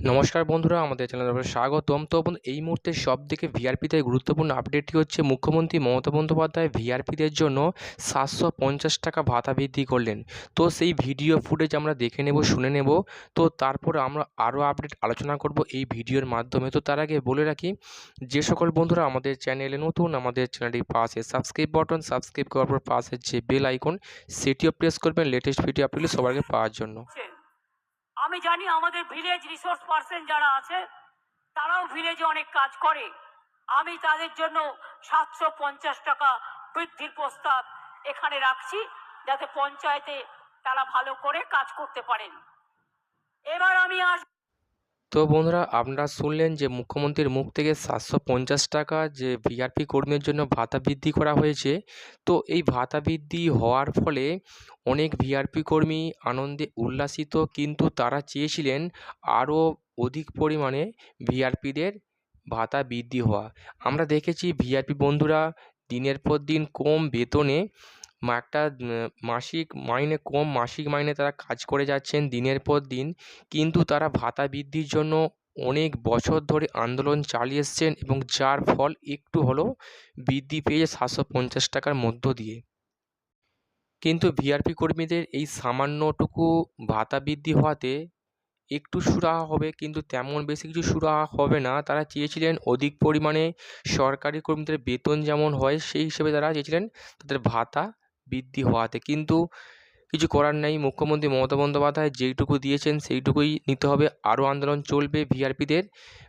নমস্কার বন্ধুরা, আমাদের চ্যানেলে স্বাগতম। তো বন্ধু, এই মুহূর্তে সব থেকে ভিআরপিতে গুরুত্বপূর্ণ আপডেটটি হচ্ছে, মুখ্যমন্ত্রী মমতা বন্দ্যোপাধ্যায় ভিআরপিদের জন্য সাতশো পঞ্চাশ টাকা ভাতা বৃদ্ধি করলেন। তো সেই ভিডিও ফুটেজ আমরা দেখে নেব, শুনে নেব। তো তারপর আমরা আরও আপডেট আলোচনা করব এই ভিডিওর মাধ্যমে। তো তার আগে বলে রাখি, যে সকল বন্ধুরা আমাদের চ্যানেলে নতুন, আমাদের চ্যানেলটির পাশে সাবস্ক্রাইব বাটন সাবস্ক্রাইব করার পর পাশে যে বেল আইকন সেটিও প্রেস করবেন লেটেস্ট ভিডিও আপডেট সবার আগে পাওয়ার জন্য। আমি জানি আমাদের ভিলেজ রিসোর্স পার্সন যারা আছে, তারাও ভিলেজে অনেক কাজ করে। আমি তাদের জন্য সাতশো পঞ্চাশ টাকা বৃদ্ধির প্রস্তাব এখানে রাখছি, যাতে পঞ্চায়েতে তারা ভালো করে কাজ করতে পারেন। এবার আমি আস তো বন্ধুরা, আপনারা শুনলেন যে মুখ্যমন্ত্রীর মুখ থেকে সাতশো পঞ্চাশ টাকা যে ভিআরপি কর্মীর জন্য ভাতা বৃদ্ধি করা হয়েছে। তো এই ভাতা বৃদ্ধি হওয়ার ফলে অনেক ভিআরপি কর্মী আনন্দে উল্লাসিত, কিন্তু তারা চেয়েছিলেন আরও অধিক পরিমাণে ভিআরপিদের ভাতা বৃদ্ধি হওয়া। আমরা দেখেছি ভিআরপি বন্ধুরা দিনের পর দিন কম বেতনে একটা মাসিক মাইনে কম, মাসিক মাইনে তারা কাজ করে যাচ্ছেন দিনের পর দিন। কিন্তু তারা ভাতা বৃদ্ধির জন্য অনেক বছর ধরে আন্দোলন চালিয়ে এসছেন এবং যার ফল একটু হলেও বৃদ্ধি পেয়েছে সাতশো পঞ্চাশ টাকার মধ্য দিয়ে। কিন্তু ভিআরপি কর্মীদের এই সামান্যটুকু ভাতা বৃদ্ধি হওয়াতে একটু সুরাহা হবে, কিন্তু তেমন বেশি কিছু সুরাহা হবে না। তারা চেয়েছিলেন অধিক পরিমাণে সরকারি কর্মীদের বেতন যেমন হয়, সেই হিসেবে তারা চেয়েছিলেন তাদের ভাতা বৃদ্ধি হওয়াতে। কিন্তু কিছু করার নেই। মুখ্যমন্ত্রী মমতা বন্দ্যোপাধ্যায় যেইটুকু দিয়েছেন সেইটুকুই নিতে হবে। আরও আন্দোলন চলবে ভিআরপিদের।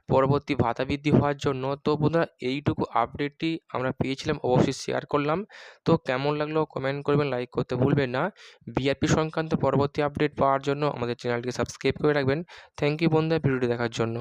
পরবর্তী ভাতা বৃদ্ধি হওয়ার জন্য। তো বন্ধুরা, এইটুকু আপডেটটি আমরা পেয়েছিলাম, অবশ্যই শেয়ার করলাম। তো কেমন লাগল কমেন্ট করবেন লাইক করতে ভুলবেন না। ভিআরপি সংক্রান্ত পরবর্তী আপডেট পাওয়ার জন্য আমাদের চ্যানেলটিকে সাবস্ক্রাইব করে রাখবেন। থ্যাংক ইউ বন্ধুরা, ভিডিওটি দেখার জন্য।